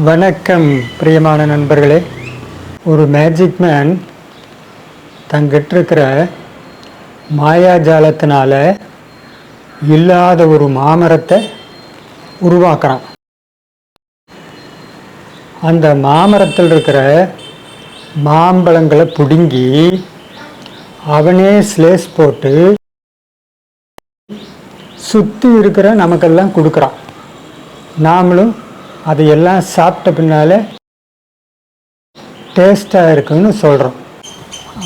வணக்கம் பிரியமான நண்பர்களே. ஒரு மேஜிக் மேன் தங்கிட்டிருக்கிற மாயாஜாலத்தினால இல்லாத ஒரு மாமரத்தை உருவாக்குறான். அந்த மாமரத்தில் இருக்கிற மாம்பழங்களை பிடுங்கி அவனே ஸ்லேஸ் போட்டு சுற்றி இருக்கிற நமக்கெல்லாம் கொடுக்குறான். நாமளும் அதையெல்லாம் சாப்பிட்ட பின்னால் டேஸ்டாக இருக்குன்னு சொல்கிறோம்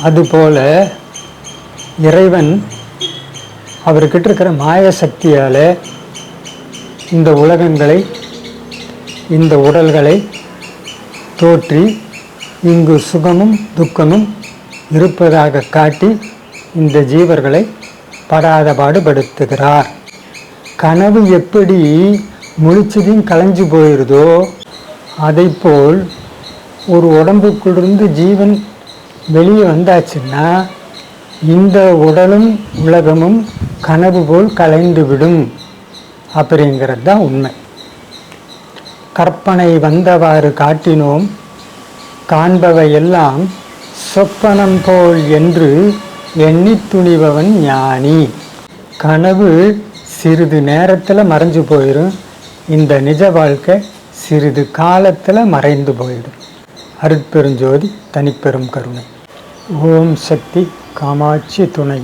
அதுபோல் இறைவன் அவர்கிட்ட இருக்கிற மாய சக்தியால் இந்த உலகங்களை இந்த உடல்களை தோற்றி இங்கு சுகமும் துக்கமும் இருப்பதாக காட்டி இந்த ஜீவர்களை படாத பாடுபடுத்துகிறார் கனவு எப்படி முழிச்சதையும் கலைஞ்சு போயிடுதோ அதைப்போல் ஒரு உடம்புக்குள்ளிருந்து ஜீவன் வெளியே வந்தாச்சுன்னா இந்த உடலும் உலகமும் கனவு போல் கலைந்துவிடும் அப்படிங்கிறது தான் உண்மை. கற்பனை வந்தவாறு காட்டினோம். காண்பவை எல்லாம் சொப்பனம் போல் என்று எண்ணி துணிபவன் ஞானி. கனவு சிறிது நேரத்தில் மறைஞ்சு போயிடும் இந்த நிஜ வாழ்க்கை சிறிது காலத்தில் மறைந்து போயிடும். அருட்பெருஞ்சோதி தனிப்பெரும் கருணை. ஓம் சக்தி காமாட்சி துணை.